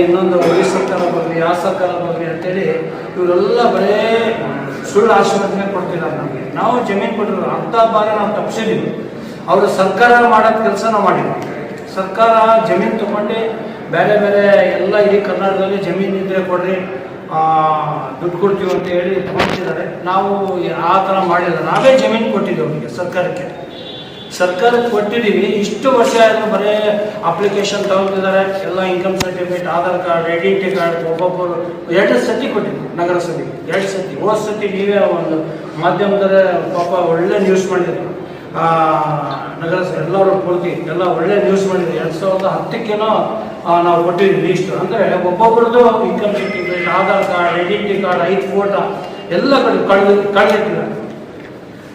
ಇನ್ನೊಂದು ಈ ಸರ್ಕಾರ ಬರಲಿ ಆ ಸರ್ಕಾರ ಬರಲಿ ಅಂತೇಳಿ ಇವರೆಲ್ಲ ಬರೇ ಸುಳ್ಳು ಆಶೀರ್ವಾದನೆ ಕೊಡ್ತಿದ್ದಾರೆ ನಮಗೆ. ನಾವು ಜಮೀನು ಕೊಟ್ಟಿರೋ ಅಂಥ ಭಾಗ ನಾವು ತಪ್ಪಿಸಿದ್ದೀವಿ ಅವರು ಸರ್ಕಾರ ಮಾಡೋ ಕೆಲಸ ನಾವು ಮಾಡಿದ್ವಿ ಸರ್ಕಾರ ಜಮೀನು ತೊಗೊಂಡು ಬೇರೆ ಬೇರೆ ಎಲ್ಲ ಇಡೀ ಕರ್ನಾಟಕದಲ್ಲಿ ಜಮೀನು ಇದ್ರೆ ಕೊಡ್ರಿ ದುಡ್ಡು ಕೊಡ್ತೀವಿ ಅಂತ ಹೇಳಿ ತಗೊಂತಿದ್ದಾರೆ ನಾವು ಆ ಥರ ಮಾಡಿಲ್ಲ. ನಾವೇ ಜಮೀನು ಕೊಟ್ಟಿದ್ದೀವಿ ಅವರಿಗೆ ಸರ್ಕಾರಕ್ಕೆ. ಸರ್ಕಾರಕ್ಕೆ ಕೊಟ್ಟಿದ್ದೀವಿ ಇಷ್ಟು ವರ್ಷ ಆದರೂ ಬರೀ ಅಪ್ಲಿಕೇಶನ್ ತಗೊಂಡಿದ್ದಾರೆ. ಎಲ್ಲ income certificate Aadhaar card identity card ಒಬ್ಬೊಬ್ಬರು ಎರಡು ಸತಿ ಕೊಟ್ಟಿದ್ವಿ ನಗರಸಭೆಗೆ ಎರಡು ಸತಿ ಹೋದ ಸತಿ ನೀವೇ ಒಂದು ಮಾಧ್ಯಮದಲ್ಲಿ ಪಾಪ ಒಳ್ಳೆ ನ್ಯೂಸ್ ಮಾಡಿದ್ರು. ನಗರಸಭೆ ಎಲ್ಲರೂ ಪೂರ್ತಿ ಎಲ್ಲ ಒಳ್ಳೆ ನ್ಯೂಸ್ ಮಾಡಿದ್ರು. ಎರಡು ಸಾವಿರದ ಹತ್ತಕ್ಕೇನೋ ನಾವು ಕೊಟ್ಟಿದ್ವಿ ಇಷ್ಟು ಅಂದರೆ ಒಬ್ಬೊಬ್ರದ್ದು income certificate Aadhaar card identity card ಐದು ಫೋಟೋ ಎಲ್ಲ ಕಡೆ ಕಳೆದು, ಕಳೆದಿಟ್ಟಿದ್ದಾರೆ.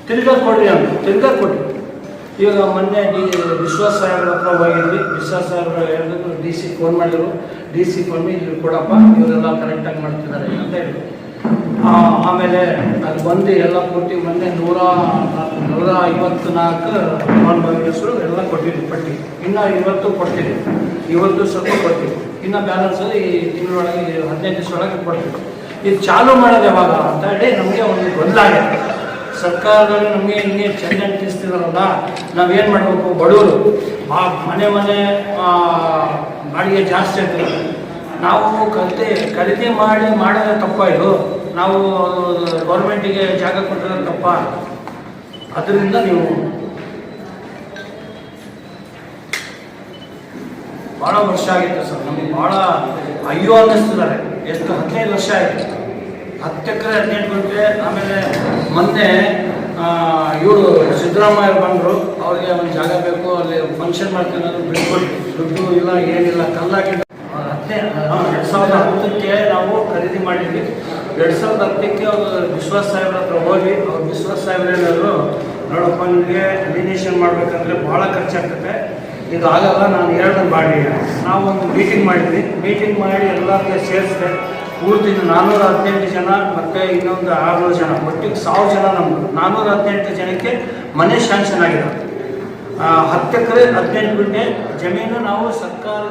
ತಿರ್ಗಾ ಕೊಡ್ರಿ ಅಂತ. ತಿರ್ಗಾ ಕೊಟ್ರಿ ಈಗ ಮೊನ್ನೆ ಡಿ, ವಿಶ್ವಾಸ ಸಾಹೇಬ್ರ ಹತ್ರ ಹೋಗಿದ್ವಿ. ವಿಶ್ವಾಸ ಸಾಹೇಬ್ರ ಹೇಳಿದ್ರು, ಡಿ ಸಿ ಫೋನ್ ಮಾಡಿದ್ರು. ಡಿ ಸಿ ಫೋನ್ ಇಲ್ಲಿ ಕೊಡಪ್ಪ, ಇವರೆಲ್ಲ ಕರೆಕ್ಟಾಗಿ ಮಾಡ್ತಿದ್ದಾರೆ ಅಂತ ಹೇಳಿ ಆಮೇಲೆ ಅಲ್ಲಿ ಬಂದು ಎಲ್ಲ ಪೂರ್ತಿ ಮೊನ್ನೆ ನೂರ ನೂರ ಐವತ್ತು ನಾಲ್ಕು ಫಲಾನುಭವಿಗಳು ಎಲ್ಲ ಕೊಟ್ಟಿದ್ವಿ ಪಟ್ಟಿ. ಇನ್ನು ಇವತ್ತು ಕೊಡ್ತೀವಿ ಇವತ್ತು ಸ್ವಲ್ಪ ಕೊಡ್ತೀವಿ ಇನ್ನು ಬ್ಯಾಲೆನ್ಸ್ ಈ ತಿಂಗಳೊಳಗೆ, ಹದಿನೈದು ದಿವಸ ಒಳಗೆ ಕೊಡ್ತೀವಿ. ಇದು ಚಾಲು ಮಾಡೋದು ಯಾವಾಗ ಅಂತ ಹೇಳಿ ನಮಗೆ ಒಂದು ಗೊಂದಲ ಸರ್ಕಾರದಲ್ಲಿ ನಮಗೆ ಹಿಂಗೆ ಚೆಂದ ಅಂಟಿಸ್ತಿದಾರಲ್ಲ ನಾವೇನು ಮಾಡಬೇಕು, ಬಡವರು? ಆ ಮನೆ ಮನೆ ಬಾಡಿಗೆ ಜಾಸ್ತಿ ಆಗ್ತದೆ. ನಾವು ಖರೀದಿ ಖರೀದಿ ಮಾಡಿ ಮಾಡಿದ್ರೆ ತಪ್ಪ ಇದು. ನಾವು ಗೌರ್ಮೆಂಟಿಗೆ ಜಾಗ ಕೊಟ್ಟಿರೋದು ತಪ್ಪ. ಅದರಿಂದ ನೀವು ಭಾಳ ವರ್ಷ ಆಗಿತ್ತು ಸರ್, ನಮಗೆ ಭಾಳ ಅಯ್ಯೋ ಅನ್ನಿಸ್ತಿದ್ದಾರೆ. ಎಷ್ಟು ಹದಿನೈದು ವರ್ಷ ಆಯಿತು. ಹತ್ತು ಎಕರೆ ಹದಿನೆಂಟು ಗಂಟೆ, ಆಮೇಲೆ ಮೊನ್ನೆ ಇವರು ಸಿದ್ದರಾಮಯ್ಯ ಬಂದರು ಅವ್ರಿಗೆ ಒಂದು ಜಾಗ ಬೇಕು ಅಲ್ಲಿ ಫಂಕ್ಷನ್ ಮಾಡ್ತೀನಿ ಬಿಟ್ಕೊಟ್ಟು ದುಡ್ಡು ಇಲ್ಲ ಏನಿಲ್ಲ ಕಲ್ಲಾಗಿ ಹದಿನೈದು ಎರಡು ಸಾವಿರದ ಹತ್ತಕ್ಕೆ ನಾವು ಖರೀದಿ ಮಾಡಿದ್ವಿ. ಎರಡು ಸಾವಿರದ ಹತ್ತಕ್ಕೆ ಅವರು ವಿಶ್ವಾಸ ಸಾಹೇಬ್ರ ಹತ್ರ ಹೋಗಿ ಅವ್ರು ವಿಶ್ವಾಸ ಸಾಹೇಬ್ರ ಏನಾದ್ರು ನೋಡಪ್ಪ ನಿಮಗೆ ಲಿನೇಷನ್ ಮಾಡಬೇಕಂದ್ರೆ ಭಾಳ ಖರ್ಚಾಗ್ತದೆ ಇದು ಆಗಲ್ಲ ನಾನು ಎರಡು ಮಾಡಿ ನಾವು ಒಂದು ಮೀಟಿಂಗ್ ಮಾಡಿದ್ವಿ. ಮೀಟಿಂಗ್ ಮಾಡಿ ಎಲ್ಲರಿಗೆ ಸೇರಿಸಿದೆ. ಪೂರ್ತಿ ನಾನ್ನೂರ ಹದಿನೆಂಟು ಜನ ಮತ್ತೆ ಇನ್ನೊಂದು ಆರುನೂರು ಜನ. ಒಟ್ಟಿಗೆ ಸಾವಿರ ಜನ ನಮ್ಮದು ನಾನ್ನೂರ ಹದಿನೆಂಟು ಜನಕ್ಕೆ ಮನೆ ಶಾಂಕ್ಷನ್ ಆಗಿದೆ. ಹತ್ತು ಎಕರೆ ಹದಿನೆಂಟು ಗುಂಟೆ ಜಮೀನು ನಾವು ಸರ್ಕಾರ